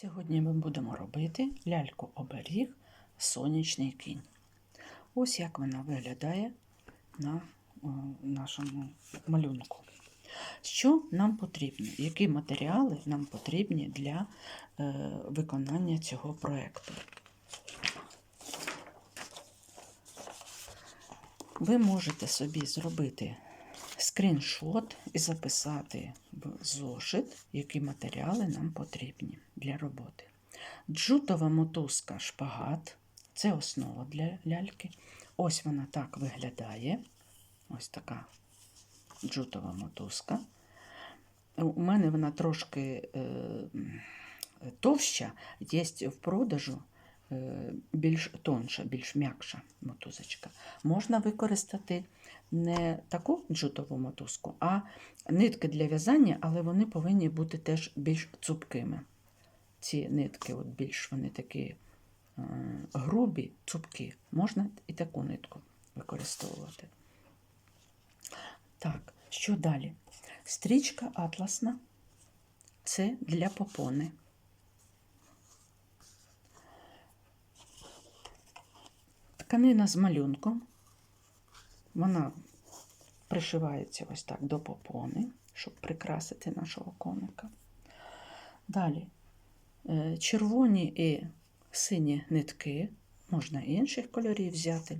Сьогодні ми будемо робити ляльку оберіг сонячний кінь. Ось як вона виглядає на нашому малюнку. Що нам потрібно? Які матеріали нам потрібні для е, виконання цього проєкту? Ви можете собі зробити скріншот і записати в зошит, які матеріали нам потрібні для роботи. Джутова мотузка шпагат це основа для ляльки. Ось вона так виглядає. Ось така джутова мотузка. У мене вона трошки е, товща, є в продажу більш тонша, більш м'якша мотузочка. Можна використати не таку джутову мотузку, а нитки для в'язання, але вони повинні бути теж більш цупкими. Ці нитки, от більш вони такі е, грубі, цупкі. Можна і таку нитку використовувати. Так, що далі? Стрічка атласна це для попони. Тканина з малюнком. Вона пришивається ось так до попони, щоб прикрасити нашого коника. Далі е, червоні і сині нитки, можна інших кольорів взяти.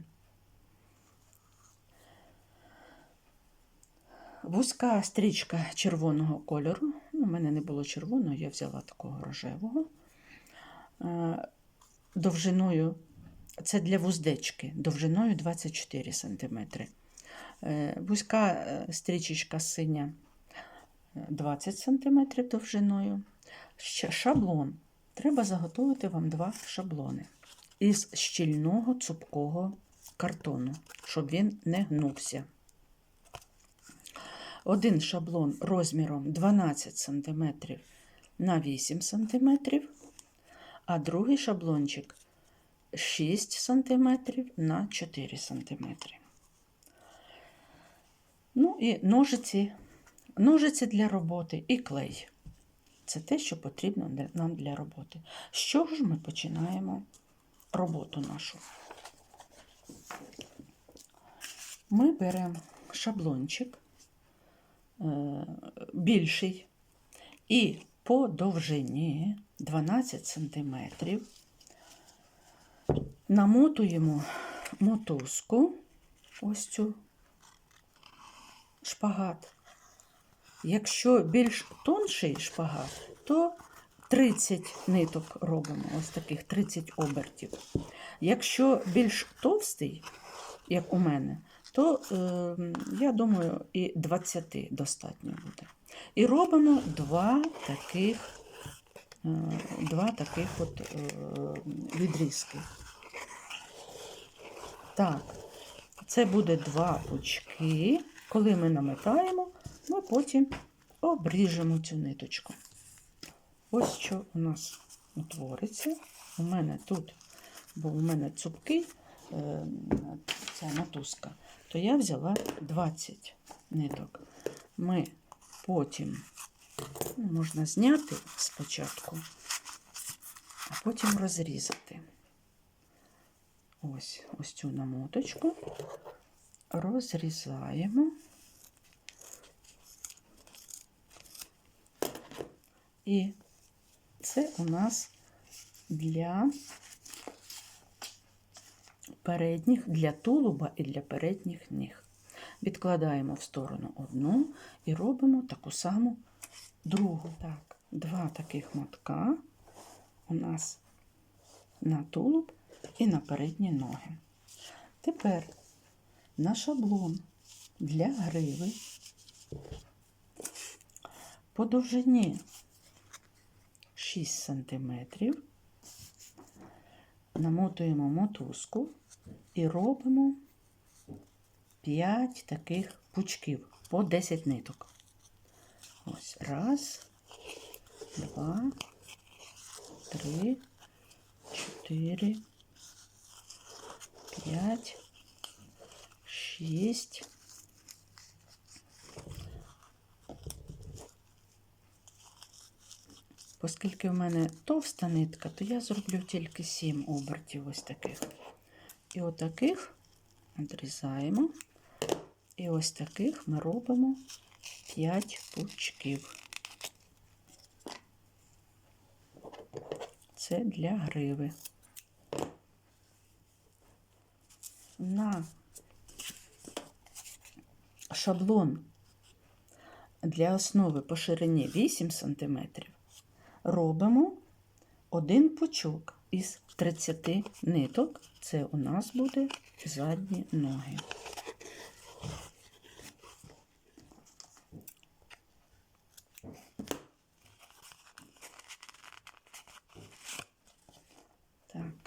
Вузька стрічка червоного кольору. Ну, У мене не було червоного, я взяла такого рожевого. Е, Довжиною, це для вуздечки, довжиною 24 см. Вузька е, стрічечка синя 20 см довжиною. Шаблон. Треба заготовити вам два шаблони із щільного цупкого картону, щоб він не гнувся. Один шаблон розміром 12 см на 8 см, а другий шаблончик 6 см на 4 см. Ну і ножиці, ножиці для роботи і клей. Це те, що потрібно нам для роботи. З чого ж ми починаємо роботу нашу? Ми беремо шаблончик е, більший і по довжині 12 см намотуємо мотузку, ось цю шпагат. Якщо більш тонший шпагат, то 30 ниток робимо, ось таких 30 обертів. Якщо більш товстий, як у мене, то е, я думаю, і 20 достатньо буде. І робимо два таких, е, два таких от е, відрізки. Так, це буде два пучки. Коли ми намотаємо, ми потім обріжемо цю ниточку. Ось що у нас утвориться. У мене тут, бо у мене цупкий е, ця мотузка, то я взяла 20 ниток. Ми потім ну, можна зняти спочатку, а потім розрізати. Ось, ось цю намоточку розрізаємо. І це у нас для передніх, для тулуба і для передніх ніг. Відкладаємо в сторону одну і робимо таку саму другу. Так, два таких мотка у нас на тулуб і на передні ноги. Тепер на шаблон для гриви по довжині 6 см намотуємо мотузку і робимо 5 таких пучків по 10 ниток. Ось раз, два, три, чотири, п'ять, шість. Оскільки в мене товста нитка, то я зроблю тільки 7 обертів ось таких. І отаких відрізаємо. І ось таких ми робимо 5 пучків. Це для гриви. На шаблон для основи по ширині 8 см робимо один пучок із 30 ниток. Це у нас буде задні ноги. Так.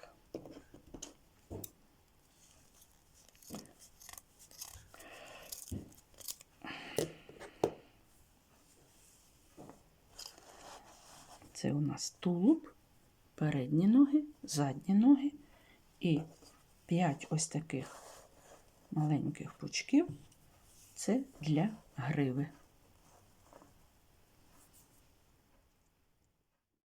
Це у нас тулуб, передні ноги, задні ноги і 5 ось таких маленьких пучків. Це для гриви.